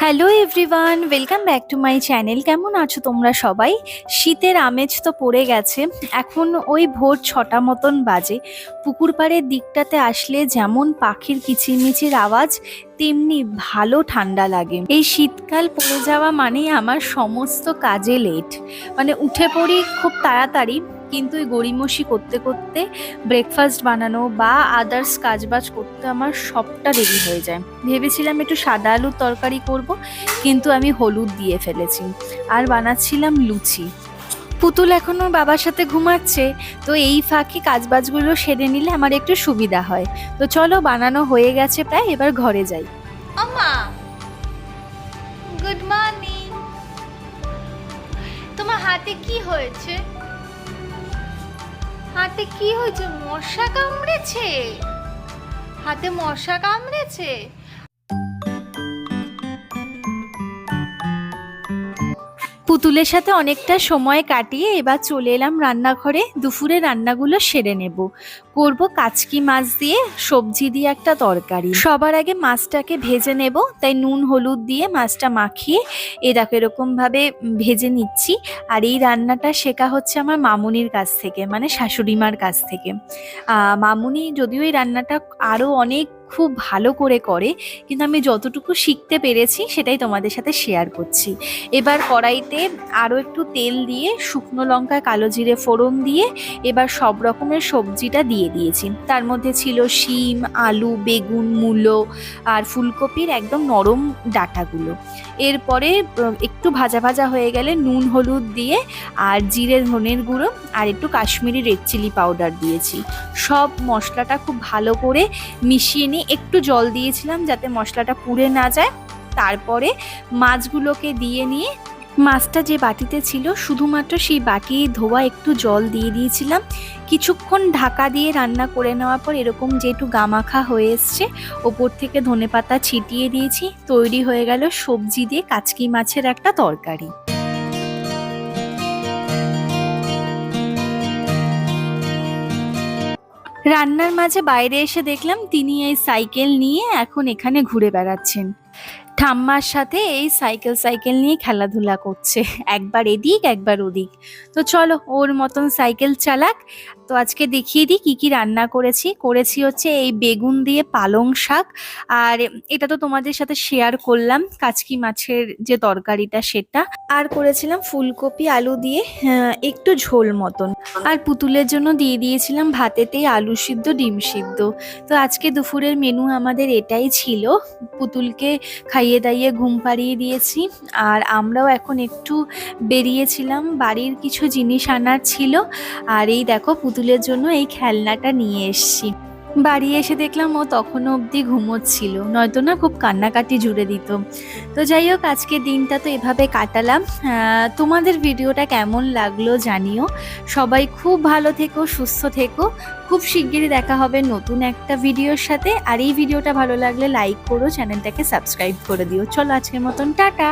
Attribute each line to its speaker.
Speaker 1: Hello everyone welcome back to my channel কেমন আছো তোমরা সবাই? শীতের আমেজ তো পড়ে গেছে। এখন ওই ভোর ছটা মতন বাজে। পুকুর পাড়ের দিকটাতে আসলে যেমন পাখির কিচিরমিচির আওয়াজ, তেমনি ভালো ঠান্ডা লাগে। এই শীতকাল পড়ে যাওয়া মানেই আমার সমস্ত কাজে লেট মানে উঠে পড়ি খুব তাড়াতাড়ি। কিন্তু এই গড়িমসি করতে করতে ব্রেকফাস্ট বানানো বা আদার্স কাজবাজ করতে আমার সবটা দেরি হয়ে যায়। ভেবেছিলাম একটু সাদা আলুর তরকারি করব, কিন্তু আমি হলুদ দিয়ে ফেলেছি। আর বানাচ্ছিলাম লুচি। পুতুল এখনও বাবার সাথে ঘুমাচ্ছে, তো এই ফাঁকে কাজবাজগুলো সেরে নিলে আমার একটু সুবিধা হয়। তো চলো, বানানো হয়ে গেছে প্রায়, এবার ঘরে যাই। আমা গুড মর্নিং। তোমার হাতে কি হয়েছে? হাতে কি হয়েছে? মশা কামড়েছে? হাতে মশা কামড়েছে? পুতুলের সাথে অনেকটা সময় কাটিয়ে এবার চলে এলাম রান্নাঘরে। দুপুরে রান্নাগুলো সেরে নেব। করব কাচকি মাছ দিয়ে সবজি দিয়ে একটা তরকারি। সবার আগে মাছটাকে ভেজে নেব। তাই নুন, হলুদ দিয়ে মাছটা মাখিয়ে এ দেখো এরকমভাবে ভেজে নিচ্ছি। আর এই রান্নাটা শেখা হচ্ছে আমার মামুনির কাছ থেকে মানে শাশুড়ি মার কাছ থেকে। মামুনি যদিও এই রান্নাটা আরও অনেক খুব ভালো করে করে, কিন্তু আমি যতটুকু শিখতে পেরেছি সেটাই তোমাদের সাথে শেয়ার করছি। এবার কড়াইতে আরও একটু তেল দিয়ে, শুকনো লঙ্কা, কালো জিরে ফোড়ন দিয়ে এবার সব রকমের সবজিটা দিয়ে দিয়েছি। তার মধ্যে ছিল শিম, আলু, বেগুন, মূলো আর ফুলকপির একদম নরম ডাঁটাগুলো। এরপরে একটু ভাজা ভাজা হয়ে গেলে নুন, হলুদ দিয়ে আর জিরে, ধনের গুঁড়ো আর একটু কাশ্মীরি রেড চিলি পাউডার দিয়েছি। সব মশলাটা খুব ভালো করে মিশিয়ে নিয়ে একটু জল দিয়েছিলাম যাতে মশলাটা পুড়ে না যায়। তারপরে মাছগুলোকে দিয়ে নিয়ে মাছটা যে বাটিতে ছিল, শুধুমাত্র সেই বাটি ধোয়া একটু জল দিয়ে দিয়েছিলাম। কিছুক্ষণ ঢাকা দিয়ে রান্না করে নেওয়ার পর এরকম যে একটু গামাখা হয়ে এসছে, ওপর থেকে ধনেপাতা ছিটিয়ে দিয়েছি। তৈরি হয়ে গেল সবজি দিয়ে কাচকি মাছের একটা তরকারি। রান্নার মাঝে বাইরে এসে দেখলাম তিনি এই সাইকেল নিয়ে এখন এখানে ঘুরে বেড়াচ্ছেন। ঠাম্মার সাথে এই সাইকেল সাইকেল নিয়ে খেলাধুলা করছে। একবার এদিক, একবার ওদিক। তো চলো, ওর মতন সাইকেল চালাক। তো আজকে দেখিয়ে দিই কি কি রান্না করেছি। করেছি হচ্ছে এই বেগুন দিয়ে পালং শাক। আর এটা তো তোমাদের সাথে শেয়ার করলাম, কাচকি মাছের যে তরকারিটা সেটা। আর করেছিলাম ফুলকপি, আলু দিয়ে একটু ঝোল মতন। আর পুতুলের জন্য দিয়ে দিয়েছিলাম ভাতেতেই আলু সিদ্ধ, ডিম সিদ্ধ। তো আজকে দুপুরের মেনু আমাদের এটাই ছিল। পুতুলকে খাইয়ে দাইয়ে ঘুম পাড়িয়ে দিয়েছি। আর আমরাও এখন একটু বেরিয়েছিলাম, বাড়ির কিছু জিনিস আনার ছিল। আর এই দেখো পুতুলের জন্য এই খেলনাটা নিয়ে এসেছি। বাড়ি এসে দেখলাম ও তখনও অবধি ঘুমোচ্ছিল। নয়তো না খুব কান্নাকাটি জুড়ে দিত। তো যাই হোক আজকে দিনটা তো এভাবে কাটালাম। তোমাদের ভিডিওটা কেমন লাগল জানিও। সবাই খুব ভালো থেকো, সুস্থ থেকো। খুব শিগগিরই দেখা হবে নতুন একটা ভিডিওর সাথে। আর এই ভিডিওটা ভালো লাগলে লাইক করো, চ্যানেলটাকে সাবস্ক্রাইব করে দিও। চলো আজকের মতন, টাটা!